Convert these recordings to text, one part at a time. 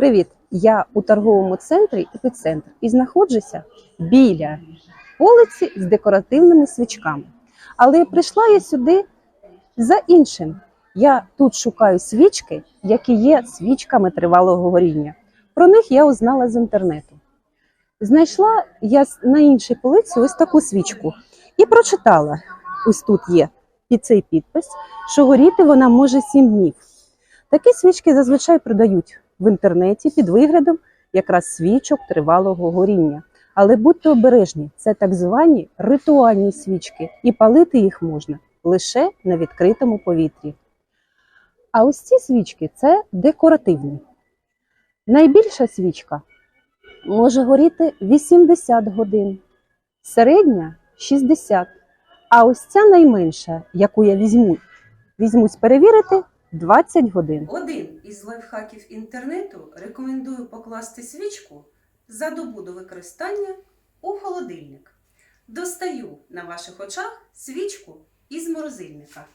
Привіт! Я у торговому центрі «Епіцентр» і знаходжуся біля полиці з декоративними свічками. Але прийшла я сюди за іншим. Я тут шукаю свічки, які є свічками тривалого горіння. Про них я узнала з інтернету. Знайшла я на іншій полиці ось таку свічку і прочитала: ось тут є під цей підпис, що горіти вона може 7 днів. Такі свічки зазвичай продають в інтернеті під виглядом якраз свічок тривалого горіння. Але будьте обережні, це так звані ритуальні свічки, і палити їх можна лише на відкритому повітрі. А ось ці свічки це декоративні. Найбільша свічка може горіти 80 годин, середня 60. А ось ця найменша, яку я візьму, візьмусь перевірити, 20 годин. Один із лайфхаків інтернету рекомендую покласти свічку за добу до використання у холодильник. Достаю на ваших очах свічку із морозильника.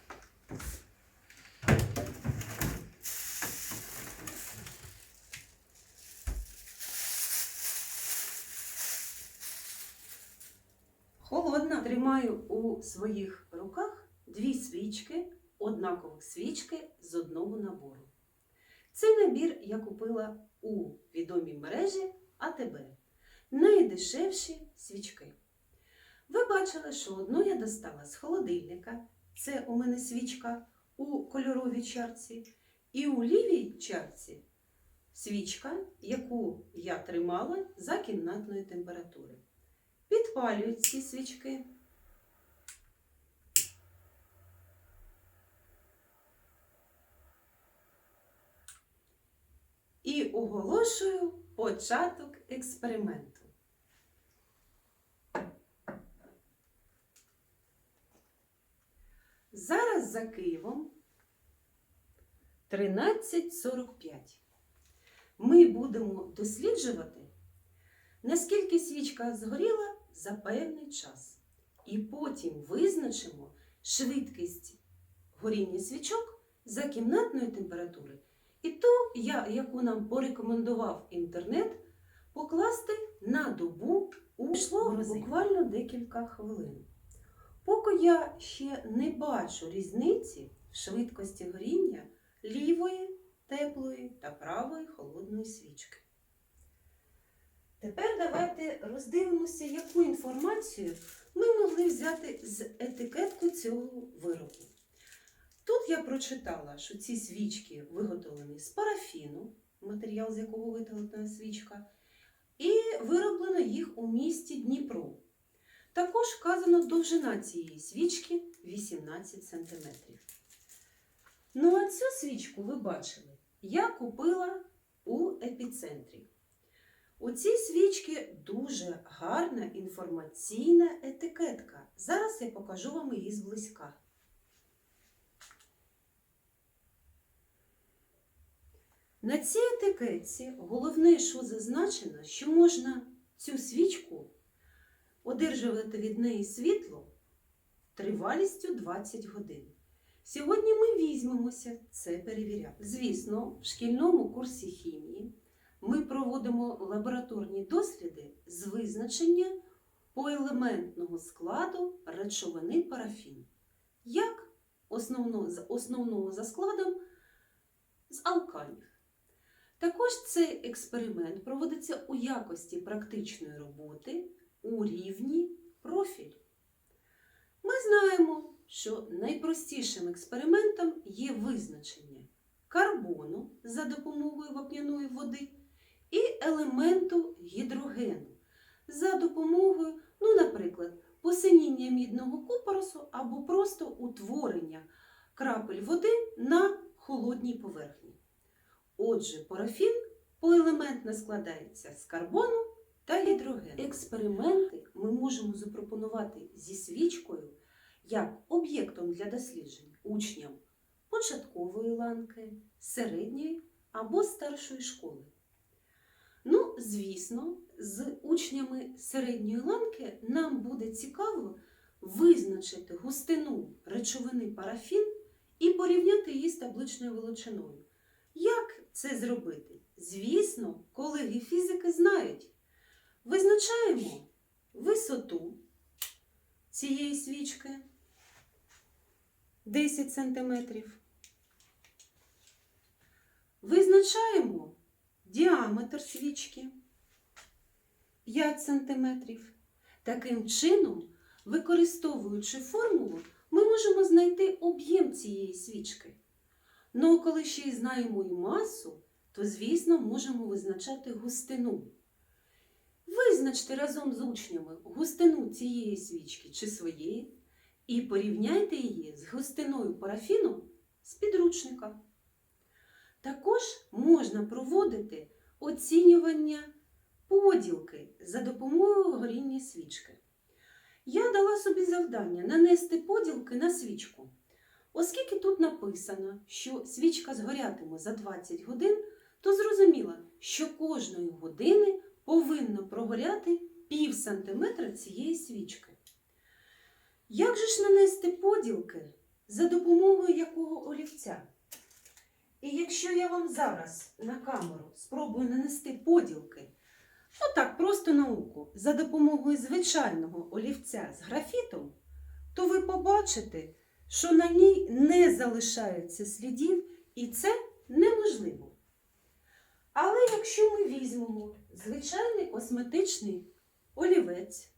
Холодна. Тримаю у своїх руках дві свічки, однакових свічки з одного набору. Цей набір я купила у відомій мережі АТБ. Найдешевші свічки. Ви бачили, що одну я достала з холодильника. Це у мене свічка у кольоровій чарці. І у лівій чарці свічка, яку я тримала за кімнатної температури. Підпалюють ці свічки. І оголошую початок експерименту. Зараз за Києвом 13.45. Ми будемо досліджувати, наскільки свічка згоріла за певний час. І потім визначимо швидкість горіння свічок за кімнатної температури і ту, яку нам порекомендував інтернет, покласти на добу у Пройшло буквально декілька хвилин. Поки я ще не бачу різниці в швидкості горіння лівої теплої та правої холодної свічки. Тепер давайте роздивимося, яку інформацію ми могли взяти з етикетки цього виробу. Тут я прочитала, що ці свічки виготовлені з парафіну, матеріал, з якого виготовлена свічка, і вироблено їх у місті Дніпро. Також вказано довжина цієї свічки 18 см. Ну а цю свічку ви бачили, я купила у епіцентрі. У цій свічці дуже гарна інформаційна етикетка. Зараз я покажу вам її зблизька. На цій етикетці головне, що зазначено, що можна цю свічку одержувати від неї світло тривалістю 20 годин. Сьогодні ми візьмемося це перевіряти. Звісно, в шкільному курсі хімії ми проводимо лабораторні досліди з визначення поелементного складу речовини парафін. Як основного, основного за складом з алканів. Також цей експеримент проводиться у якості практичної роботи у рівні профіль. Ми знаємо, що найпростішим експериментом є визначення карбону за допомогою вапняної води і елементу гідрогену за допомогою, ну, наприклад, посиніння мідного купоросу або просто утворення крапель води на холодній поверхні. Отже, парафін поелементно складається з карбону та гідрогену. Експерименти ми можемо запропонувати зі свічкою як об'єктом для досліджень учням початкової ланки, середньої або старшої школи. Ну, звісно, з учнями середньої ланки нам буде цікаво визначити густину речовини парафін і порівняти її з табличною величиною. Як це зробити? звісно, колеги фізики знають. Визначаємо висоту цієї свічки 10 см. Визначаємо діаметр свічки 5 см. Таким чином, використовуючи формулу, ми можемо знайти об'єм цієї свічки. Ну, коли ще й знаємо і масу, то, звісно, можемо визначати густину. Визначте разом з учнями густину цієї свічки чи своєї і порівняйте її з густиною парафіну з підручника. Також можна проводити оцінювання поділки за допомогою горіння свічки. Я дала собі завдання нанести поділки на свічку. Оскільки тут написано, що свічка згорятиме за 20 годин, то зрозуміло, що кожної години повинно прогоряти пів сантиметра цієї свічки. Як же ж нанести поділки за допомогою якого олівця? І якщо я вам зараз на камеру спробую нанести поділки, ну так, просто науку, за допомогою звичайного олівця з графітом, то ви побачите, що на ній не залишається слідів, і це неможливо. Але якщо ми візьмемо звичайний косметичний олівець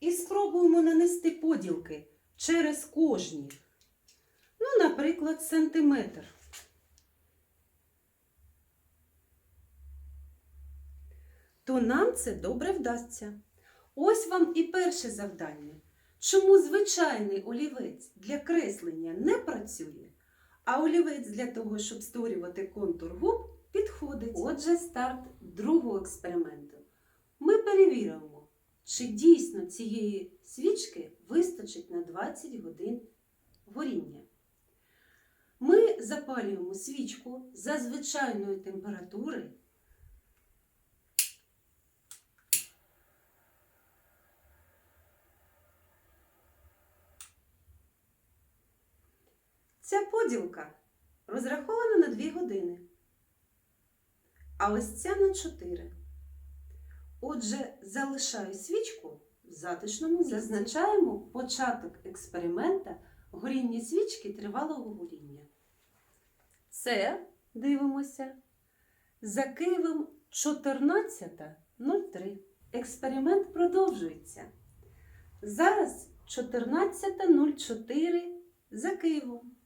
і спробуємо нанести поділки через кожні, ну, наприклад, сантиметр. То нам це добре вдасться. Ось вам і перше завдання. Чому звичайний олівець для креслення не працює, а олівець для того, щоб створювати контур губ, підходить. Отже, старт другого експерименту. Ми перевіримо, чи дійсно цієї свічки вистачить на 20 годин горіння. Ми запалюємо свічку за звичайної температури. Ця поділка розрахована на 2 години, а ось ця на 4. Отже, залишаю свічку в затишному. Зазначаємо початок експеримента горіння свічки тривалого горіння. Це дивимося за Києвом 14.03. Експеримент продовжується. Зараз 14.04 за Києвом.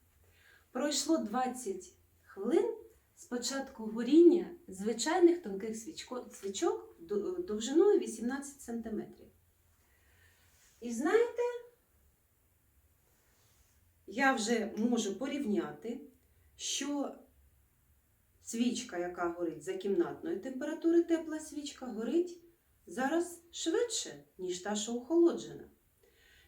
Пройшло 20 хвилин з початку горіння звичайних тонких свічок довжиною 18 см. І знаєте, я вже можу порівняти, що свічка, яка горить за кімнатної температури, тепла свічка, горить зараз швидше, ніж та, що охолоджена.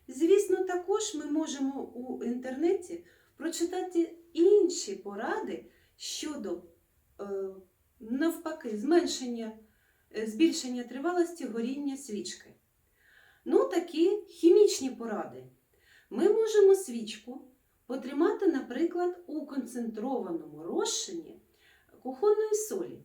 Звісно, також ми можемо у інтернеті прочитати інші поради щодо е, навпаки зменшення, е, збільшення тривалості горіння свічки. Ну, такі хімічні поради. Ми можемо свічку потримати, наприклад, у концентрованому розчині кухонної солі.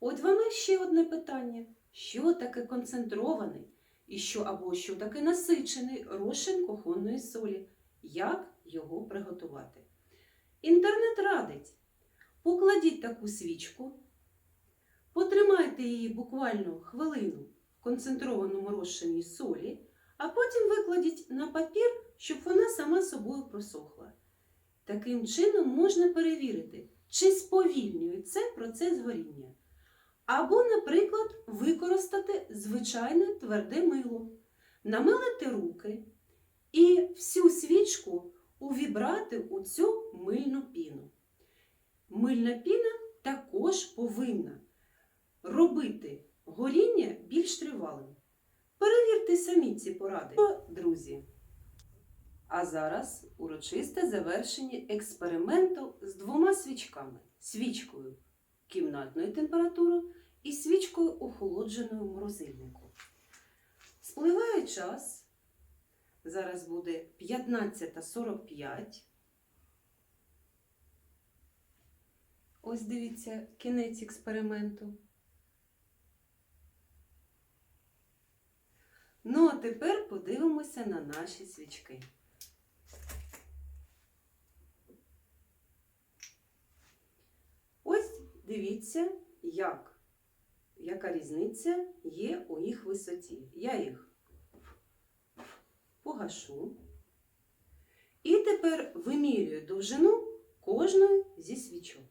От вам ще одне питання: що таке концентрований і що або що таке насичений розчин кухонної солі? Як його приготувати? Інтернет радить. Покладіть таку свічку, потримайте її буквально хвилину в концентрованому розчині солі, а потім викладіть на папір, щоб вона сама собою просохла. Таким чином можна перевірити, чи сповільнює це процес горіння. Або, наприклад, використати звичайне тверде мило, намилити руки і всю свічку увібрати у цю мильну піну. Мильна піна також повинна робити горіння більш тривалим. Перевірте самі ці поради, друзі. А зараз урочисте завершення експерименту з двома свічками: свічкою кімнатної температури і свічкою охолодженою в морозильнику. Спливає час. Зараз буде 15.45. ось дивіться, кінець експерименту. Ну, а тепер подивимося на наші свічки. Ось дивіться, як, яка різниця є у їх висоті. Я їх погашу. І тепер вимірюю довжину кожної зі свічок.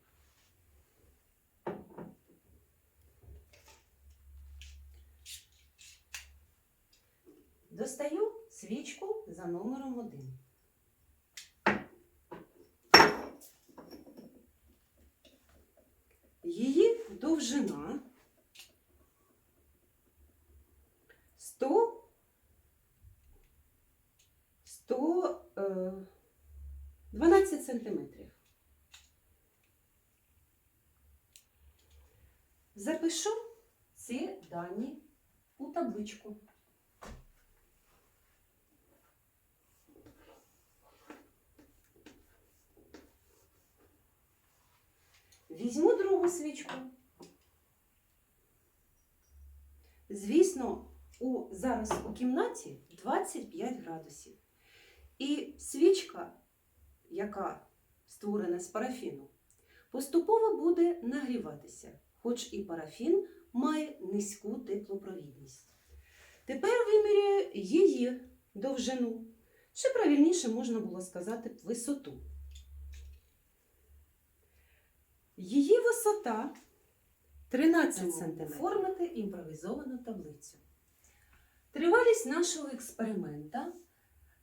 Достаю свічку за номером 1. Її довжина у. Візьму другу свічку. Звісно, у, зараз у кімнаті 25 градусів. І свічка, яка створена з парафіну, поступово буде нагріватися, хоч і парафін має низьку теплопровідність. Тепер вимірюю її довжину, чи правильніше можна було сказати висоту. Її висота 13 см. Оформити імпровізовану таблицю. Тривалість нашого експеримента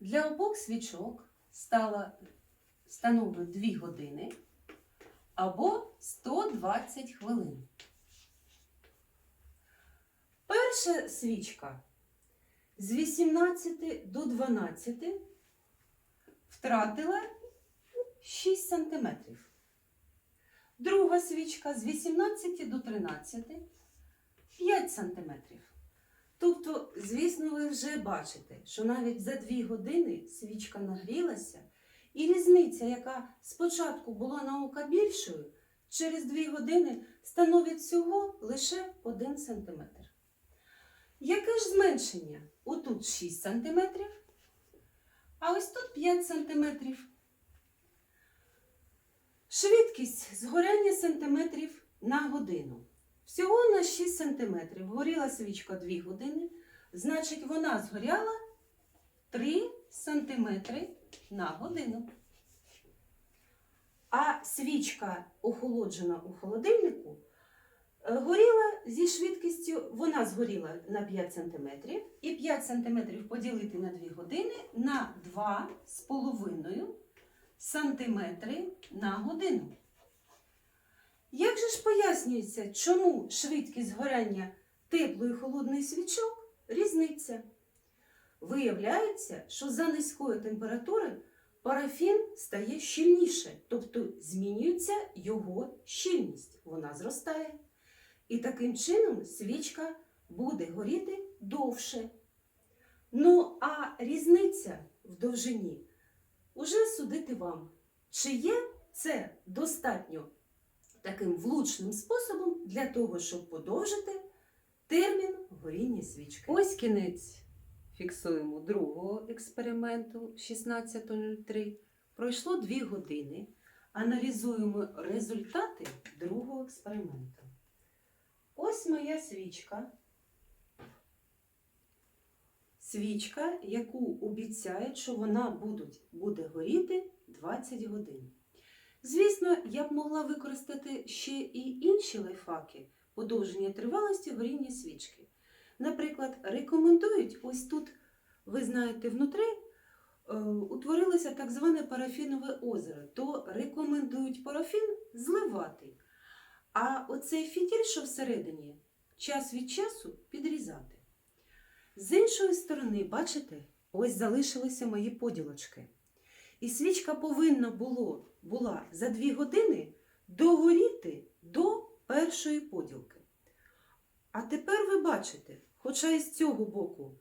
для обох свічок стала становить 2 години або 120 хвилин. Перша свічка з 18 до 12 втратила 6 сантиметрів. Друга свічка з 18 до 13 5 сантиметрів. Тобто, звісно, ви вже бачите, що навіть за 2 години свічка нагрілася, і різниця, яка спочатку була на око більшою, через 2 години становить всього лише 1 см. Яке ж зменшення? Отут 6 см, а ось тут 5 см. Швидкість згоряння сантиметрів на годину. Всього на 6 см. Горіла свічка 2 години, значить вона згоряла 3 см на годину. А свічка, охолоджена у холодильнику, горіла зі швидкістю, вона згоріла на 5 см, і 5 см поділити на 2 години на 2,5 сантиметри на годину. Як же ж пояснюється, чому швидкість згоряння теплої і холодної свічок різниця? Виявляється, що за низької температури парафін стає щільніше, тобто змінюється його щільність, вона зростає. І таким чином свічка буде горіти довше. Ну, а різниця в довжині уже судити вам, чи є це достатньо таким влучним способом для того, щоб подовжити термін горіння свічки. Ось кінець. Фіксуємо другого експерименту 16.03. Пройшло 2 години. Аналізуємо результати другого експерименту. Ось моя свічка. Свічка, яку обіцяють, що вона будуть, буде горіти 20 годин. Звісно, я б могла використати ще і інші лайфхаки подовження тривалості горіння свічки. Наприклад, рекомендують ось тут, ви знаєте, внутри е, утворилося так зване парафінове озеро, то рекомендують парафін зливати. А оцей фітіль, що всередині, час від часу підрізати. З іншої сторони, бачите, ось залишилися мої поділочки. І свічка повинна було, була за 2 години догоріти до першої поділки. А тепер ви бачите, хоча і з цього боку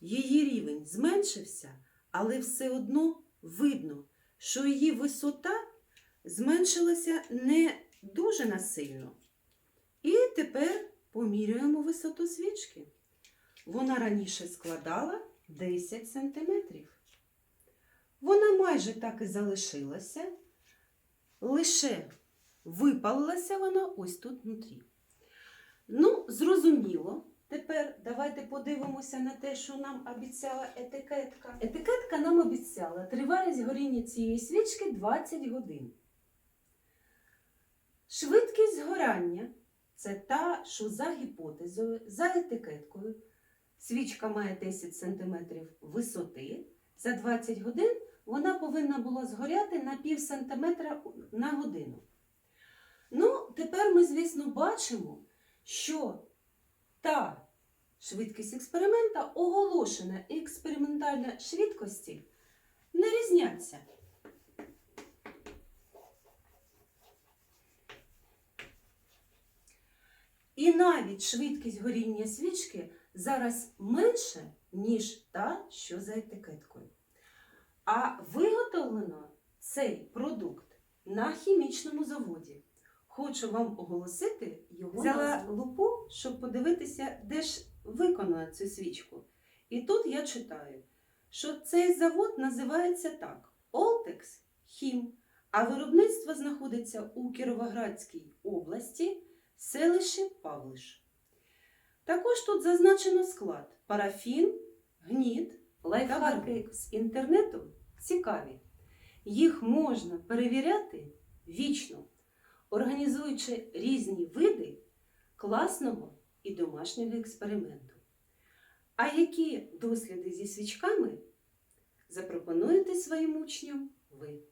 її рівень зменшився, але все одно видно, що її висота зменшилася не дуже насильно. І тепер поміряємо висоту свічки. Вона раніше складала 10 сантиметрів. Вона майже так і залишилася, лише випалилася вона ось тут внутрі. Ну, зрозуміло. Тепер давайте подивимося на те, що нам обіцяла етикетка. Етикетка нам обіцяла тривалість горіння цієї свічки 20 годин. Швидкість згорання це та, що за гіпотезою, за етикеткою. Свічка має 10 см висоти. За 20 годин вона повинна була згоряти на пів сантиметра на годину. Ну, тепер ми, звісно, бачимо, що та швидкість експеримента, оголошена експериментальна швидкості, не різняться. І навіть швидкість горіння свічки зараз менше, ніж та, що за етикеткою. А виготовлено цей продукт на хімічному заводі. Хочу вам оголосити його Взяла назву. лупу, щоб подивитися, де ж виконала цю свічку. І тут я читаю, що цей завод називається так: Олтекс Хім, а виробництво знаходиться у Кіровоградській області, селище Павлиш. Також тут зазначено склад парафін, гніт, лайфхаки з інтернету цікаві. Їх можна перевіряти вічно, організуючи різні види класного і домашнього експерименту. А які досліди зі свічками запропонуєте своїм учням ви?